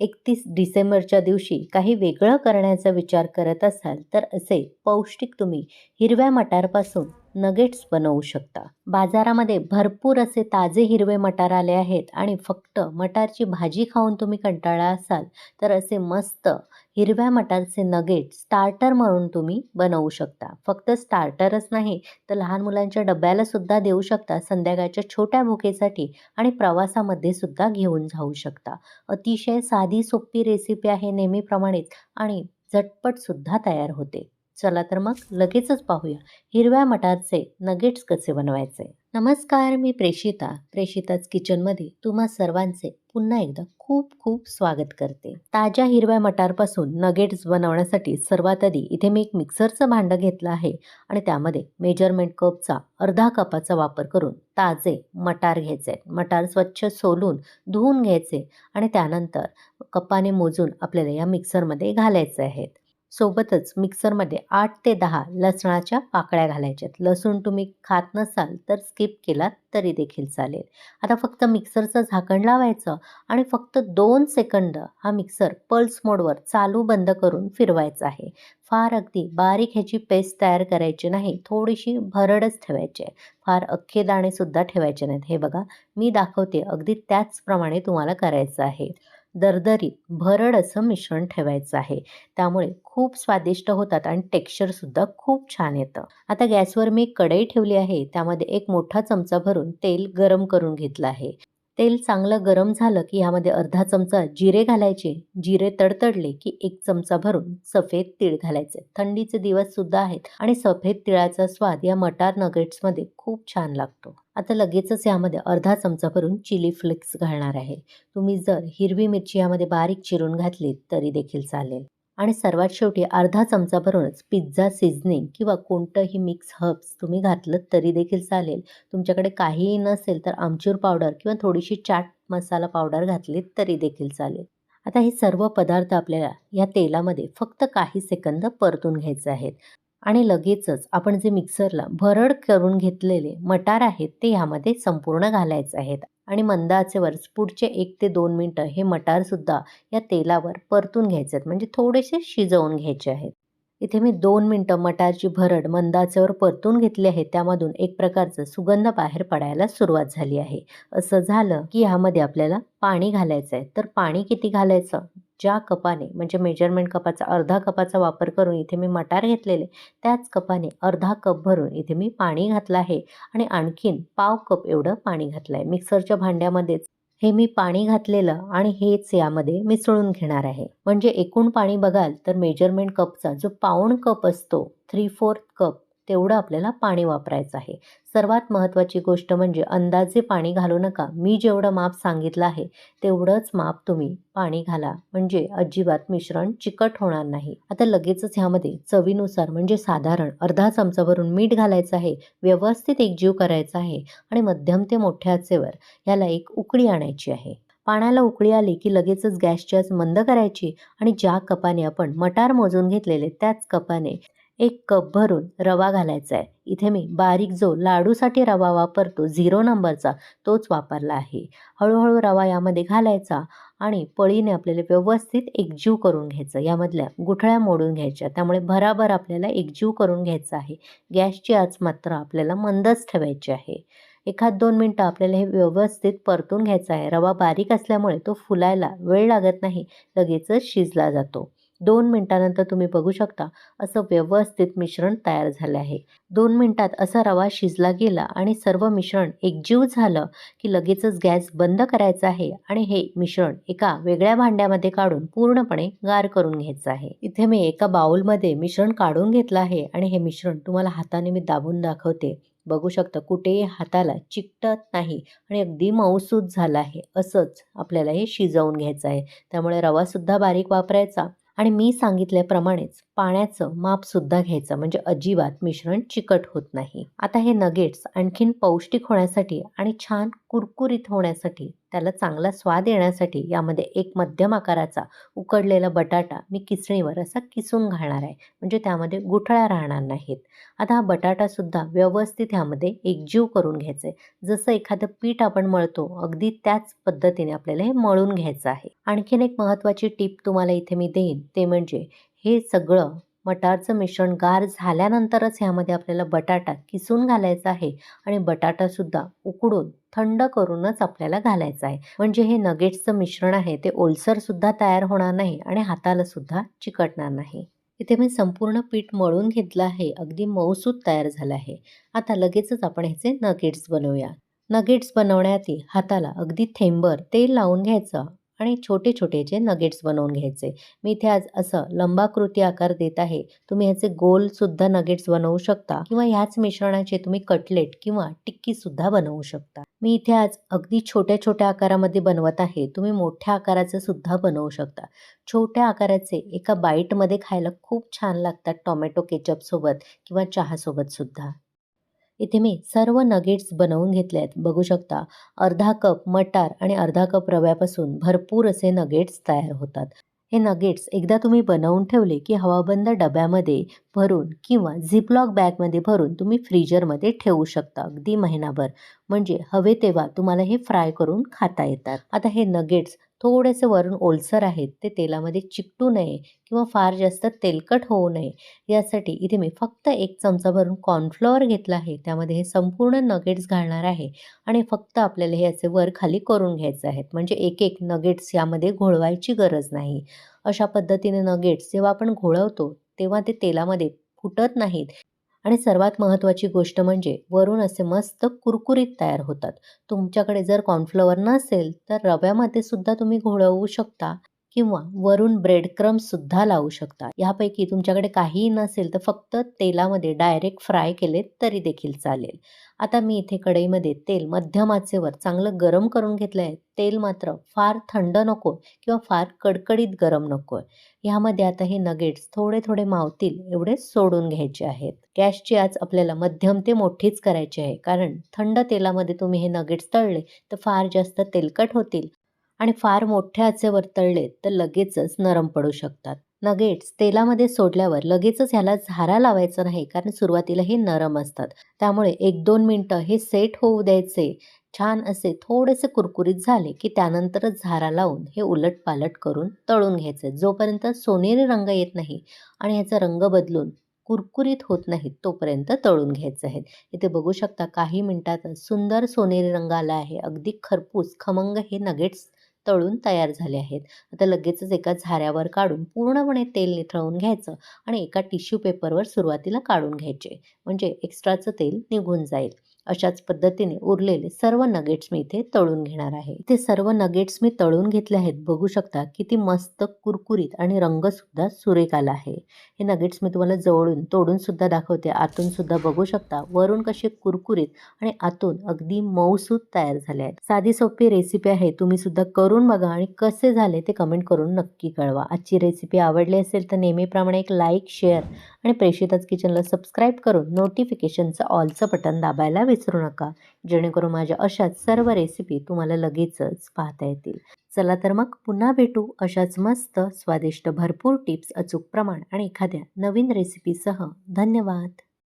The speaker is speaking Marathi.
एकतीस डिसेंबरच्या दिवशी काही वेगळं करण्याचा विचार करत असाल तर असे पौष्टिक तुम्ही हिरव्या मटारपासून नगेट्स बनवू शकता. बाजारामध्ये भरपूर असे ताजे हिरवे मटार आले आहेत आणि फक्त मटारची भाजी खाऊन तुम्ही कंटाळा असाल तर असे मस्त हिरव्या मटारचे नगेट स्टार्टर म्हणून तुम्ही बनवू शकता. फक्त स्टार्टरच नाही तर लहान मुलांच्या डब्याला सुद्धा देऊ शकता संध्याकाळच्या छोट्या भुकेसाठी आणि प्रवासामध्ये सुद्धा घेऊन जाऊ शकता. अतिशय साधी सोपी रेसिपी आहे नेहमीप्रमाणेच आणि झटपट सुद्धा तयार होते. चला तर मग लगेचच पाहूया. हिरव्या मटारचे नगेट्स कसे बनवायचे? नमस्कार मी प्रेषिता प्रेषिताच किचनमध्ये तुम्हा सर्वांचे पुन्हा एकदा खूप खूप स्वागत करते. ताज्या हिरव्या मटारपासून नगेट्स बनवण्यासाठी सर्वात आधी इथे मी एक मिक्सरचं भांडं घेतलं आहे आणि त्यामध्ये मेजरमेंट कपचा अर्धा कपाचा वापर करून ताजे मटार घ्यायचे मटार स्वच्छ सोलून धुवून घ्यायचे आणि त्यानंतर कपाने मोजून आपल्याला या मिक्सरमध्ये घालायचे आहेत. सोबतच मिक्सरमध्ये आठ ते दहा लसणाच्या पाकळ्या घालायच्यात. लसूण तुम्ही खात नसाल तर स्किप केलात तरी देखील चालेल. आता फक्त मिक्सरचं झाकण लावायचं आणि फक्त दोन सेकंद हा मिक्सर पल्स मोडवर चालू बंद करून फिरवायचा आहे. फार अगदी बारीक ह्याची पेस्ट तयार करायची नाही थोडीशी भरडच ठेवायची आहे. फार अख्खे दाणेसुद्धा ठेवायचे नाहीत. हे बघा मी दाखवते. अगदी त्याचप्रमाणे तुम्हाला करायचं आहे. दरदरीत भरड असं मिश्रण ठेवायचं आहे. त्यामुळे खूप स्वादिष्ट होतात आणि टेक्स्चरसुद्धा खूप छान येतं. आता गॅसवर मी कढई ठेवली आहे. त्यामध्ये एक मोठा चमचा भरून तेल गरम करून घेतलं आहे. तेल चांगलं गरम झालं की ह्यामध्ये अर्धा चमचा जिरे घालायचे. जिरे तडतडले की एक चमचा भरून सफेद तीळ घालायचे. थंडीचे दिवस सुद्धा आहेत आणि सफेद तिळाचा स्वाद या मटार नगेट्समध्ये खूप छान लागतो. आता लगेचच यामध्ये अर्धा चमचा भरून चिली फ्लेक्स घालणार आहे. तुम्ही जर हिरवी मिरची यामध्ये बारीक चिरून घातली तरी देखील चालेल. आणि सर्वात शेवटी अर्धा चमचा भरूनच पिझ्झा सिझनिंग किंवा कोणतंही मिक्स हर्ब्स तुम्ही घातलं तरी देखील चालेल. तुमच्याकडे काहीही नसेल तर आमचूर पावडर किंवा थोडीशी चाट मसाला पावडर घातली तरी देखील चालेल. आता हे सर्व पदार्थ आपल्याला या तेलामध्ये फक्त काही सेकंद परतून घ्यायचे आहेत. आणि लगेचच आपण जे मिक्सरला भरड करून घेतलेले मटार आहेत ते ह्यामध्ये संपूर्ण घालायचे आहेत. आणि मंद आचेवर पुढचे एक ते दोन मिनटं हे मटारसुद्धा या तेलावर परतून घ्यायचे आहेत. म्हणजे थोडेसे शिजवून घ्यायचे आहेत. इथे मी दोन मिनटं मटारची भरड मंदाचेवर परतून घेतली आहे. त्यामधून एक प्रकारचं सुगंध बाहेर पडायला सुरुवात झाली आहे. असं झालं की ह्यामध्ये आपल्याला पाणी घालायचं आहे तर पाणी किती घालायचं? ज्या कपाने म्हणजे मेजरमेंट कपाचा अर्धा कपाचा वापर करून इथे मी मटार घेतलेले त्याच कपाने अर्धा कप भरून इथे मी पाणी घातलं आहे. आणि आणखीन पाव कप एवढं पाणी घातलं आहे मिक्सरच्या भांड्यामध्येच हे मी पाणी घातलेलं आणि हेच यामध्ये मिसळून घेणार आहे. म्हणजे एकूण पाणी बघाल तर मेजरमेंट कपचा जो पाऊण कप असतो थ्री फोर्थ कप तेवढं आपल्याला पाणी वापरायचं आहे. सर्वात महत्त्वाची गोष्ट म्हणजे अंदाजे पाणी घालू नका. मी जेवढं माप सांगितलं आहे तेवढंच माप तुम्ही पाणी घाला. म्हणजे अजिबात मिश्रण चिकट होणार नाही. आता लगेचच ह्यामध्ये चवीनुसार म्हणजे साधारण अर्धा चमचा भरून मीठ घालायचं आहे व्यवस्थित एकजीव करायचा आहे आणि मध्यम ते मोठ्या आचेवर ह्याला एक उकळी आणायची आहे. पाण्याला उकळी आली की लगेचच गॅसची आच मंद करायची आणि ज्या कपाने आपण मटार मोजून घेतलेले त्याच कपाने एक कप भरून रवा घालायचा आहे. इथे मी बारीक जो लाडूसाठी रवा वापरतो झिरो नंबरचा तोच वापरला आहे. हळूहळू रवा यामध्ये घालायचा आणि पळीने आपल्याला व्यवस्थित एकजीव करून घ्यायचं. यामधल्या गुठळ्या मोडून घ्यायच्या. त्यामुळे भराभर आपल्याला एकजीव करून घ्यायचं आहे. गॅसची आच मात्र आपल्याला मंदच ठेवायची आहे. एखाद दोन मिनटं आपल्याला हे व्यवस्थित परतून घ्यायचं आहे. रवा बारीक असल्यामुळे तो फुलायला वेळ लागत नाही. लगेचच शिजला जातो. दोन मिनटानंतर तुम्ही बघू शकता असं व्यवस्थित मिश्रण तयार झालं आहे. दोन मिनटात असा रवा शिजला गेला आणि सर्व मिश्रण एकजीव झालं की लगेचच गॅस बंद करायचा आहे आणि हे मिश्रण एका वेगळ्या भांड्यामध्ये काढून पूर्णपणे गार करून घ्यायचं आहे. इथे मी एका बाउलमध्ये मिश्रण काढून घेतलं आहे आणि हे मिश्रण तुम्हाला हाताने मी दाबून दाखवते. बघू शकता कुठेही हाताला चिकटत नाही आणि अगदी मऊसूद झाला आहे. असंच आपल्याला हे शिजवून घ्यायचं आहे. त्यामुळे रवासुद्धा बारीक वापरायचा. आणि मी सांगितल्याप्रमाणेच पाण्याचं मापसुद्धा घ्यायचं. म्हणजे अजिबात मिश्रण चिकट होत नाही. आता हे नगेट्स आणखीन पौष्टिक होण्यासाठी आणि छान कुरकुरीत होण्यासाठी त्याला चांगला स्वाद येण्यासाठी यामध्ये एक मध्यम आकाराचा उकडलेला बटाटा मी किसणीवर असा किसून घालणार आहे. म्हणजे त्यामध्ये गुठळ्या राहणार नाहीत. आता हा बटाटासुद्धा व्यवस्थित ह्यामध्ये एकजीव करून घ्यायचं आहे जसं एखादं पीठ आपण मळतो अगदी त्याच पद्धतीने आपल्याला हे मळून घ्यायचं आहे. आणखीन एक महत्त्वाची टीप तुम्हाला इथे मी देईन ते म्हणजे हे सगळं मटारचं मिश्रण गार झाल्यानंतरच ह्यामध्ये आपल्याला बटाटा किसून घालायचा आहे आणि बटाटासुद्धा उकडून थंड करूनच आपल्याला घालायचं आहे. म्हणजे हे नगेट्सचं मिश्रण आहे ते ओलसरसुद्धा तयार होणार नाही आणि हातालासुद्धा चिकटणार नाही. इथे मी संपूर्ण पीठ मळून घेतलं आहे अगदी मऊसूत तयार झालं आहे. आता लगेचच आपण ह्याचे नगेट्स बनवूया. नगेट्स बनवण्याआधी हाताला अगदी थेंबर तेल लावून घ्यायचं आणि छोटे छोटे जे नगेट्स बनवून घ्यायचे. मी इथे आज असं लंबाकृती आकार देत आहे. तुम्ही ह्याचे गोलसुद्धा नगेट्स बनवू शकता किंवा ह्याच मिश्रणाचे तुम्ही कटलेट किंवा टिक्कीसुद्धा बनवू शकता. मी इथे आज अगदी छोट्या छोट्या आकारामध्ये बनवत आहे. तुम्ही मोठ्या आकाराचं सुद्धा बनवू शकता. छोट्या आकाराचे एका बाईटमध्ये खायला खूप छान लागतात टोमॅटो केचपसोबत किंवा चहासोबत सुद्धा. इथे मी सर्व नगेट्स बनवून घेतले आहेत. बघू शकता अर्धा कप मटार आणि अर्धा कप रव्यापासून भरपूर असे नगेट्स तयार होतात. हे नगेट्स एकदा तुम्ही बनवून ठेवले की हवाबंद डब्यामध्ये भरून किंवा झिपलॉक बॅगमध्ये भरून तुम्ही फ्रीजरमध्ये ठेवू शकता अगदी महिनाभर. म्हणजे हवे तेव्हा तुम्हाला हे फ्राय करून खाता येतात. आता हे नगेट्स थोडेसे वरून ओलसर आहेत ते तेलामध्ये चिकटू नये किंवा फार जास्त तेलकट होऊ नये. यासाठी इथे मी फक्त एक चमचा भरून कॉर्नफ्लॉवर घेतला आहे. त्यामध्ये हे संपूर्ण नगेट्स घालणार आहे आणि फक्त आपल्याला हे असे वर खाली करून घ्यायचे आहेत. म्हणजे एक एक नगेट्स यामध्ये घोळवायची गरज नाही. अशा पद्धतीने नगेट्स जेव्हा आपण घोळवतो तेव्हा ते तेलामध्ये फुटत नाहीत. आणि सर्वात महत्त्वाची गोष्ट म्हणजे वरून असे मस्त कुरकुरीत तयार होतात. तुमच्याकडे जर कॉर्नफ्लॉवर नसेल तर रव्यामध्ये सुद्धा तुम्ही घोळवू शकता. किंवा वरून ब्रेड क्रम्ससुद्धा लावू शकता. यापैकी तुमच्याकडे काहीही नसेल तर फक्त तेलामध्ये डायरेक्ट फ्राय केले तरी देखील चालेल. आता मी इथे कढईमध्ये तेल मध्यम आचेवर चांगलं गरम करून घेतलं आहे तेल मात्र फार थंड नको किंवा फार कडकडीत गरम नको. ह्यामध्ये आता हे नगेट्स थोडे थोडे मावतील एवढे सोडून घ्यायचे आहेत. गॅसची आज आपल्याला मध्यम ते मोठीच करायची आहे. कारण थंड तेलामध्ये तुम्ही हे नगेट्स तळले तर फार जास्त तेलकट होतील. आणि फार मोठ्या आचेवर तळले तर लगेचच नरम पडू शकतात. नगेट्स तेलामध्ये सोडल्यावर लगेचच ह्याला झारा लावायचा नाही कारण सुरुवातीला हे नरम असतात. त्यामुळे एक दोन मिनटं हे सेट होऊ द्यायचे. छान असे थोडेसे कुरकुरीत झाले की त्यानंतरच झारा लावून हे उलट पालट करून तळून घ्यायचे. जोपर्यंत सोनेरी रंग येत नाही आणि ह्याचा रंग बदलून कुरकुरीत होत नाहीत तोपर्यंत तळून घ्यायचे आहेत. इथे बघू शकता काही मिनिटातच सुंदर सोनेरी रंग आला आहे. अगदी खरपूस खमंग हे नगेट्स तळून तयार झाले आहेत. आता लगेचच एका झाऱ्यावर काढून पूर्णपणे तेल निथळवून घ्यायचं आणि एका टिश्यू पेपरवर सुरुवातीला काढून घ्यायचे. म्हणजे एक्स्ट्राचं तेल निघून जाईल. अशाच पद्धतीने उरलेले सर्व नगेट्स मी इथे तळून घेणार आहे. इथे सर्व नगेट्स मी तळून घेतले आहेत. बघू शकता किती मस्त कुरकुरीत आणि रंगसुद्धा सुरेख आला आहे. हे नगेट्स मी तुम्हाला जवळून तोडून सुद्धा दाखवते. आतून सुद्धा बघू शकता. वरून कसे कुरकुरीत आणि आतून अगदी मऊसूत तयार झाले आहेत. साधी सोपी रेसिपी आहे. तुम्ही सुद्धा करून बघा आणि कसे झाले ते कमेंट करून नक्की कळवा. आजची रेसिपी आवडली असेल तर नेहमीप्रमाणे एक लाईक शेअर आणि प्रेषितच किचनला सबस्क्राईब करून नोटिफिकेशनचं ऑलचं बटन दाबायला विसरू नका. जेणेकरून माझ्या अशाच सर्व रेसिपी तुम्हाला लगेचच पाहता येतील. चला तर मग पुन्हा भेटू अशाच मस्त स्वादिष्ट भरपूर टिप्स अचूक प्रमाण आणि एखाद्या नवीन रेसिपीसह धन्यवाद.